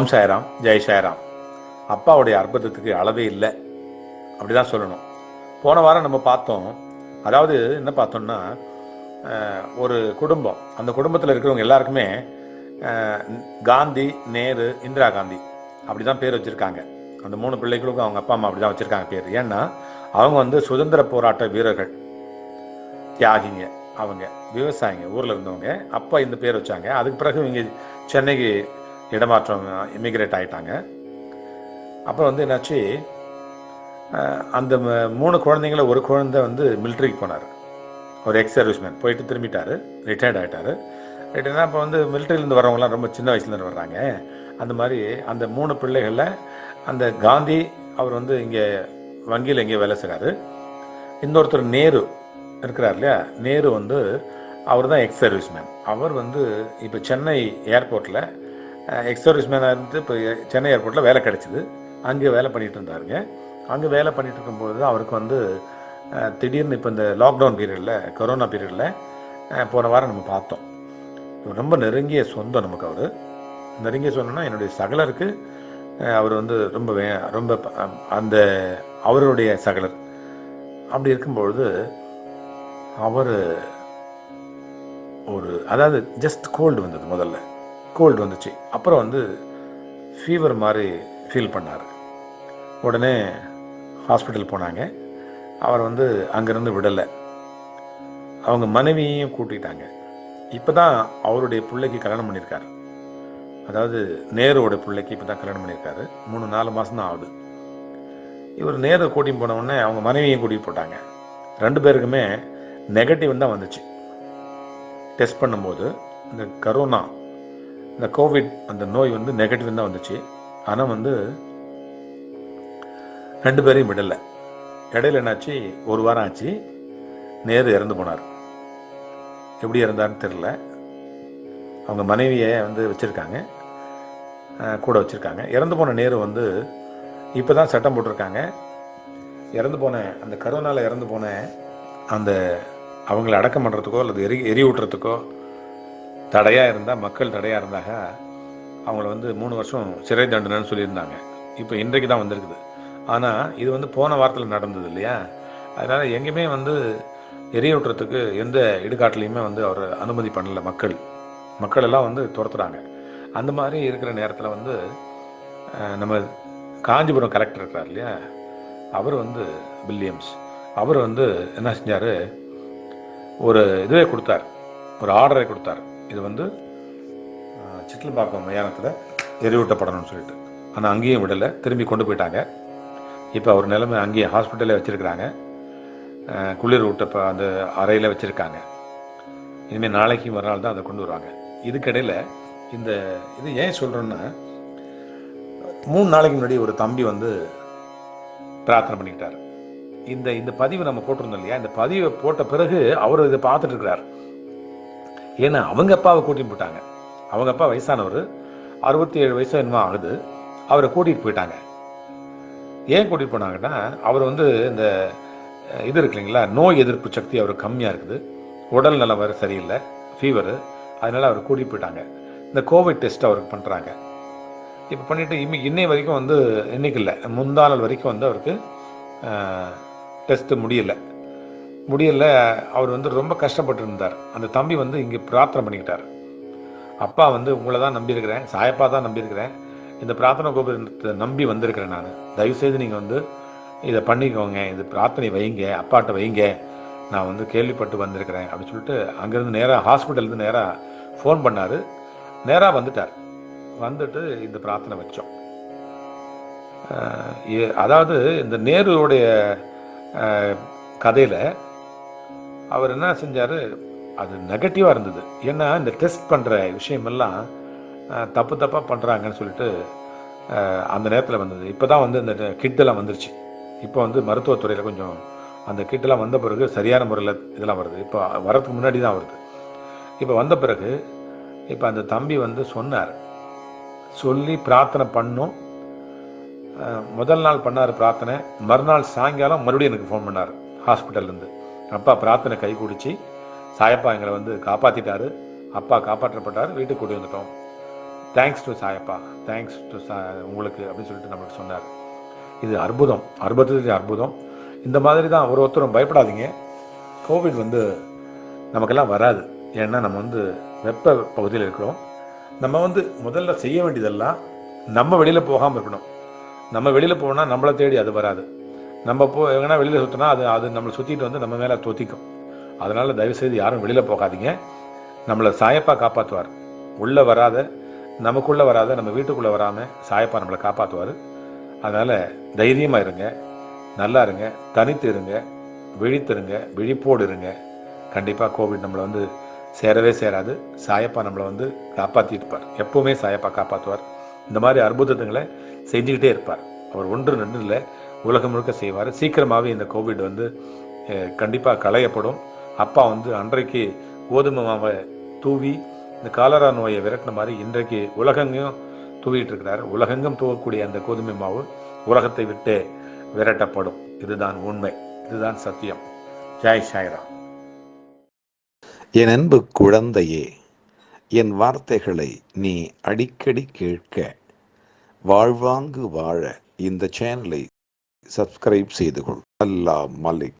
ஓம் சாய்ராம் ஜெய் சாய்ராம். அப்பாவுடைய அற்புதத்துக்கு அளவே இல்லை. அப்படிதான் சொல்லணும். போன வாரம் நம்ம பார்த்தோம். அதாவது என்ன பார்த்தோம்னா ஒரு குடும்பம். அந்த குடும்பத்தில் இருக்கிறவங்க எல்லாருக்குமே காந்தி நேரு இந்திரா காந்தி. அப்படி தான் பேர் வச்சுருக்காங்க. அந்த மூணு பிள்ளைகளுக்கும் அவங்க அப்பா அம்மா அப்படிதான் வச்சிருக்காங்க பேர். ஏன்னா அவங்க வந்து சுதந்திர போராட்ட வீரர்கள். தியாகிங்க அவங்க விவசாயிங்க ஊரில் இருந்தவங்க. அப்பா இந்த பேர் வச்சாங்க. அதுக்கு பிறகு இங்கே சென்னைக்கு இடமாற்றம் இமிகிரேட் ஆகிட்டாங்க அப்புறம் வந்து என்னாச்சு அந்த மூணு குழந்தைங்கள ஒரு குழந்தை வந்து மிலிட்ரிக்கு போனார். ஒரு எக்ஸ் சர்வீஸ்மேன் போயிட்டு திரும்பிட்டாரு ரிட்டையர்ட் ஆகிட்டார் ரிட்டையர்னா இப்போ வந்து மிலிட்ரியிலேருந்து வரவங்களாம் ரொம்ப சின்ன வயசுலேருந்து வர்றாங்க. அந்த மாதிரி அந்த மூணு பிள்ளைகளில் அந்த காந்தி அவர் வந்து இங்கே வங்கியில் எங்கேயோ வேலை செய்கிறாரு இன்னொருத்தர் நேரு இருக்கிறார் இல்லையா? நேரு வந்து அவர் தான் எக்ஸ் சர்வீஸ்மேன் அவர் வந்து இப்போ சென்னை ஏர்போர்ட்டில் எக்ஸ் சர்வீஸ்மேனாக இருந்து இப்போ சென்னை ஏர்போர்ட்டில் வேலை கிடச்சிது. அங்கே வேலை பண்ணிகிட்டு இருந்தாருங்க. அங்கே வேலை பண்ணிகிட்டு இருக்கும்போது அவருக்கு வந்து திடீர்னு இப்போ இந்த லாக்டவுன் பீரியடில் கொரோனா பீரியடில் போன வாரம் நம்ம பார்த்தோம். இவர் ரொம்ப நெருங்கிய சொந்தம் நமக்கு அவர். நெருங்கிய சொந்தம்னா என்னுடைய சகலருக்கு அவர் வந்து ரொம்ப வே- ரொம்ப அந்த அவருடைய சகலர். அப்படி இருக்கும்பொழுது அவர் ஒரு அதாவது ஜஸ்ட் கோல்டு வந்தது முதல்ல. கோல்டு வந்துச்சு. அப்புறம் வந்து ஃபீவர் மாதிரி ஃபீல் பண்ணார். உடனே ஹாஸ்பிட்டல் போனாங்க. அவர் வந்து அங்கேருந்து விடலை. அவங்க மனைவியையும் கூட்டிட்டாங்க. இப்போ தான் அவருடைய பிள்ளைக்கு கல்யாணம் பண்ணியிருக்காரு. அதாவது நேருவோட பிள்ளைக்கு இப்போ தான் கல்யாணம் பண்ணியிருக்காரு. மூணு நாலு மாதம் தான் ஆகுது. இவர் நேரு கூட்டின்னு போனவுடனே அவங்க மனைவியையும் கூட்டிகிட்டு போட்டாங்க. ரெண்டு பேருக்குமே நெகட்டிவ் தான் வந்துச்சு. டெஸ்ட் பண்ணும்போது இந்த கரோனா இந்த கோவிட் அந்த நோய் வந்து நெகட்டிவ் தான் வந்துச்சு. ஆனால் வந்து ரெண்டு பேரையும் விடலை. இடையில என்னாச்சு? ஒரு வாரம் ஆச்சு. நேரு இறந்து போனார். எப்படி இறந்தான்னு தெரில அவங்க மனைவியை வந்து வச்சுருக்காங்க. கூட வச்சுருக்காங்க. இறந்து போன நேரு வந்து இப்போ தான் சட்டம் போட்டிருக்காங்க. இறந்து போன அந்த கரோனாவில் இறந்து போன அந்த அவங்கள அடக்கம் பண்ணுறதுக்கோ அல்லது எரி எரி ஊட்டுறதுக்கோ தடையாக இருந்தால் மக்கள் தடையாக இருந்தாக அவங்கள வந்து மூணு வருஷம் சிறை தண்டனைன்னு சொல்லியிருந்தாங்க. இப்போ இன்றைக்கு தான் வந்திருக்குது. ஆனால் இது வந்து போன வாரத்தில் நடந்தது இல்லையா? அதனால் எங்கேயுமே வந்து எரியூட்டுறதுக்கு எந்த இடுகாட்டிலையுமே வந்து அவர் அனுமதி பண்ணலை மக்கள். மக்கள் எல்லாம் வந்து துரத்துறாங்க. அந்த மாதிரி இருக்கிற நேரத்தில் வந்து நம்ம காஞ்சிபுரம் கலெக்டர் இருக்கிறார் இல்லையா? அவர் வந்து வில்லியம்ஸ். அவர் வந்து என்ன செஞ்சார்? ஒரு இதுவே கொடுத்தார். ஒரு ஆர்டரை கொடுத்தார். இது வந்து அஹ், மயானத்தில் எரிவூட்டப்படணும்னு சொல்லிட்டு. ஆனால் அங்கேயும் விடலை. திரும்பி கொண்டு போயிட்டாங்க. இப்போ அவர் நிலைமை அங்கேயே ஹாஸ்பிட்டலே வச்சுருக்கிறாங்க. குளிர் ஊட்ட அந்த அறையில் வச்சுருக்காங்க. இனிமேல் நாளைக்கு மறுநாள் தான் அதை கொண்டு வருவாங்க. இதுக்கிடையில் இந்த இது ஏன் சொல்கிறோன்னா மூணு நாளைக்கு முன்னாடி ஒரு தம்பி வந்து பிரார்த்தனை பண்ணிக்கிட்டார். இந்த இந்த பதிவு நம்ம போட்டிருந்தோம் இல்லையா? இந்த பதிவை போட்ட பிறகு அவர் இதை பார்த்துட்டு இருக்கிறார். ஏன்னா அவங்க அப்பாவை கூட்டிட்டு போயிட்டாங்க. அவங்க அப்பா வயசானவர். அறுபத்தி ஏழு வயசு என்னமோ ஆகுது. அவரை கூட்டிகிட்டு போயிட்டாங்க. ஏன் கூட்டிகிட்டு போனாங்கன்னா அவர் வந்து இந்த இது இருக்கு இல்லைங்களா நோய் எதிர்ப்பு சக்தி அவருக்கு கம்மியாக இருக்குது. உடல் நலம் வேறு சரியில்லை ஃபீவரு அதனால் அவர் கூட்டிகிட்டு போயிட்டாங்க. இந்த கோவிட் டெஸ்ட் அவருக்கு பண்ணுறாங்க இப்போ பண்ணிவிட்டு இம்மி இன்னை வரைக்கும் வந்து இன்னைக்கு இல்லை. முந்தாள் வரைக்கும் வந்து அவருக்கு டெஸ்ட்டு முடியலை. முடியல அவர் வந்து ரொம்ப கஷ்டப்பட்டு இருந்தார் அந்த தம்பி வந்து இங்கே பிரார்த்தனை பண்ணிக்கிட்டார். அப்பா வந்து உங்களை தான் நம்பியிருக்கிறேன் சாயப்பா தான் நம்பியிருக்கிறேன். இந்த பிரார்த்தனை கோபுரத்தை நம்பி வந்திருக்கிறேன் நான். தயவுசெய்து நீங்கள் வந்து இதை பண்ணிக்கோங்க இது பிரார்த்தனை வைங்க அப்பாட்ட வைங்க. நான் வந்து கேள்விப்பட்டு வந்திருக்கிறேன் அப்படின்னு சொல்லிட்டு அங்கேருந்து நேராக ஹாஸ்பிட்டலேருந்து நேராக ஃபோன் பண்ணார். நேராக வந்துட்டார். வந்துட்டு இந்த பிரார்த்தனை வச்சோம். அதாவது இந்த நேருடைய கதையில் அவர் என்ன செஞ்சார்? அது நெகட்டிவாக இருந்தது. ஏன்னா இந்த டெஸ்ட் பண்ணுற விஷயமெல்லாம் தப்பு தப்பாக பண்ணுறாங்கன்னு சொல்லிட்டு அந்த நேரத்தில் வந்தது. இப்போ தான் வந்து இந்த கிட்டெல்லாம் வந்துருச்சு. இப்போ வந்து மருத்துவத்துறையில் கொஞ்சம் அந்த கிட்டெல்லாம் வந்த பிறகு சரியான முறையில் இதெல்லாம் வருது. இப்போ வரதுக்கு முன்னாடி தான் வருது. இப்போ வந்த பிறகு இப்போ அந்த தம்பி வந்து சொன்னார். சொல்லி பிரார்த்தனை பண்ணும். முதல் நாள் பண்ணார் பிரார்த்தனை. மறுநாள் சாயங்காலம் மறுபடியும் எனக்கு ஃபோன் பண்ணார். ஹாஸ்பிட்டல்லேருந்து அப்பா பிரார்த்தனை கை குடிச்சு. சாயப்பா எங்களை வந்து காப்பாற்றிட்டாரு அப்பா காப்பாற்றப்பட்டார். வீட்டுக்கு கூட்டி வந்துட்டோம். தேங்க்ஸ் டு சாயப்பா. தேங்க்ஸ் டு சா உங்களுக்கு அப்படின்னு சொல்லிட்டு நம்மளுக்கு சொன்னார். இது அற்புதம். அற்புதத்துக்கு அற்புதம். இந்த மாதிரி தான் ஒரு ஒருத்தரும் பயப்படாதீங்க. கோவிட் வந்து நமக்கெல்லாம் வராது. ஏன்னா நம்ம வந்து வெப்ப பகுதியில் இருக்கிறோம். நம்ம வந்து முதல்ல செய்ய வேண்டியதெல்லாம் நம்ம வெளியில் போகாமல் இருக்கணும். நம்ம வெளியில் போனால் நம்மளை தேடி அது வராது. நம்ம போ எங்கன்னா வெளியில் சுற்றினா அது அது நம்மளை சுற்றிட்டு வந்து நம்ம மேலே தொத்திக்கும். அதனால் தயவுசெய்து யாரும் வெளியில் போகாதீங்க. நம்மளை சாயப்பா காப்பாற்றுவார் உள்ளே வராத நமக்குள்ளே வராத நம்ம வீட்டுக்குள்ளே வராமல் சாயப்பா நம்மளை காப்பாற்றுவார் அதனால் தைரியமாக இருங்க. நல்லா இருங்க. தனித்து இருங்க. விழித்திருங்க விழிப்போடு இருங்க. கண்டிப்பாக கோவிட் நம்மளை வந்து சேரவே சேராது. சாயப்பா நம்மளை வந்து காப்பாற்றிட்டு இருப்பார் எப்போவுமே சாயப்பா காப்பாற்றுவார் இந்த மாதிரி அற்புதத்துங்களை செஞ்சுக்கிட்டே இருப்பார். அவர் ஒன்று நின்று இல்லை உலகம் முழுக்க செய்வார். சீக்கிரமாகவே இந்த கோவிட் வந்து கண்டிப்பாக களையப்படும். அப்பா வந்து அன்றைக்கு கோதுமை மாவை தூவி இந்த காலரா நோயை விரட்டின மாதிரி இன்றைக்கு உலகங்கும் தூவிட்டு இருக்கிறார். உலகெங்கும் தூவக்கூடிய அந்த கோதுமை மாவு உலகத்தை விட்டு விரட்டப்படும். இதுதான் உண்மை. இதுதான் சத்தியம். ஜாய் சாய்ரா என் அன்பு குழந்தையே என் வார்த்தைகளை நீ அடிக்கடி கேட்க வாழ்வாங்கு வாழ இந்த சேனலை சப்ஸ்கிரைப் செய்து கொள் அல்லாஹ் மலிக்.